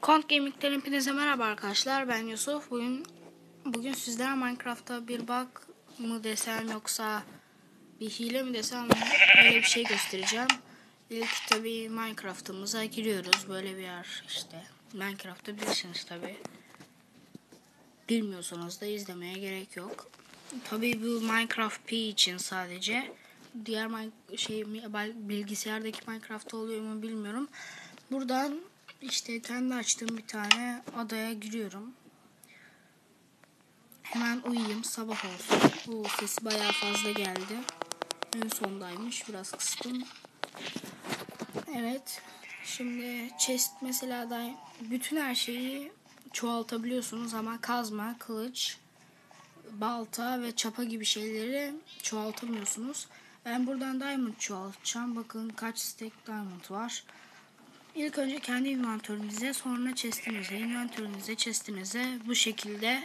Kont Gaming'den hepinize merhaba arkadaşlar. Ben Yusuf. Bugün bugün sizlere Minecraft'ta bir bug mı desem yoksa bir hile mi desem öyle bir şey göstereceğim. İlk tabi Minecraft'ımıza giriyoruz. Böyle bir yer işte. Minecraft'ta bilirsiniz tabi. Bilmiyorsanız da izlemeye gerek yok. Tabi bu Minecraft P için sadece. Diğer şey bilgisayardaki Minecraft oluyor mu bilmiyorum. Buradan işte kendi açtığım bir tane adaya giriyorum. Hemen uyuyayım sabah olsun. Bu sesi bayağı fazla geldi. En sondaymış biraz kıstım. Evet. Şimdi chest mesela da bütün her şeyi çoğaltabiliyorsunuz ama kazma, kılıç, balta ve çapa gibi şeyleri çoğaltamıyorsunuz. Ben buradan diamond çoğaltacağım. Bakın kaç stack diamond var. İlk önce kendi inventörünüze sonra chestinize, inventörünüze, chestinize bu şekilde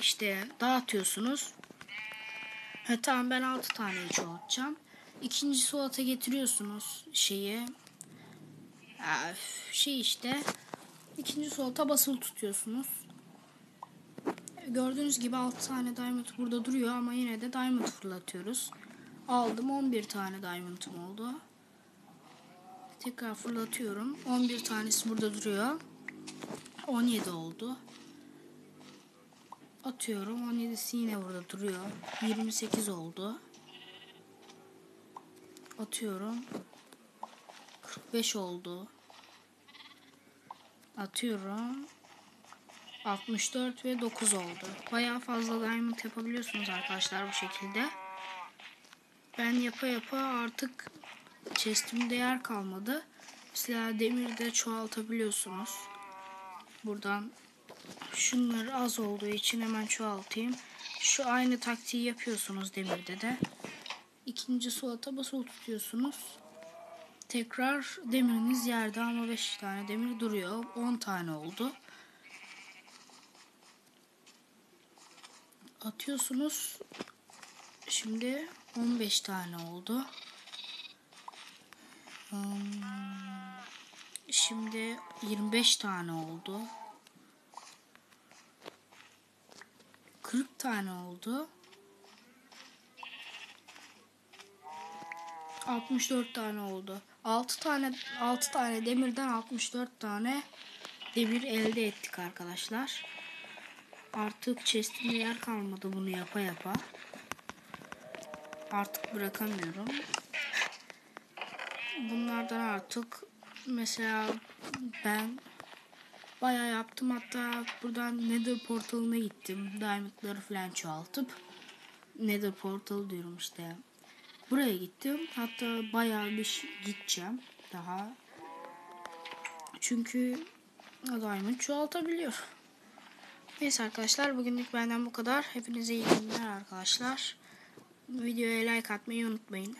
işte dağıtıyorsunuz. Ha, tamam ben 6 taneyi çoğaltacağım. İkinci slota getiriyorsunuz şeyi. Şey işte. ikinci slota basılı tutuyorsunuz. Gördüğünüz gibi 6 tane diamond burada duruyor ama yine de diamond fırlatıyoruz. Aldım 11 tane diamond'ım oldu. Tekrar fırlatıyorum. 11 tanesi burada duruyor. 17 oldu. Atıyorum. 17'si yine burada duruyor. 28 oldu. Atıyorum. 45 oldu. Atıyorum. 64 ve 9 oldu. Bayağı fazla diamond yapabiliyorsunuz arkadaşlar bu şekilde. Ben yapa yapa artık chestimde yer kalmadı. Mesela demir de çoğaltabiliyorsunuz. Buradan şunları az olduğu için hemen çoğaltayım. Şu aynı taktiği yapıyorsunuz demirde de. İkinci sulata basılı tutuyorsunuz. Tekrar demiriniz yerde ama 5 tane demir duruyor. 10 tane oldu. Atıyorsunuz. Şimdi 15 tane oldu. Hmm, şimdi 25 tane oldu. 40 tane oldu. 64 tane oldu. 6 tane 6 tane demirden 64 tane demir elde ettik arkadaşlar. Artık chest'imde yer kalmadı bunu yapa yapa. Artık bırakamıyorum bunlardan artık mesela ben bayağı yaptım. Hatta buradan Nether portalına gittim. Diamondları falan çoğaltıp Nether portal diyorum işte. Buraya gittim. Hatta bayağı bir gideceğim daha. Çünkü diamond çoğaltabiliyor. Neyse arkadaşlar bugünlük benden bu kadar. Hepinize iyi günler arkadaşlar. Videoya like atmayı unutmayın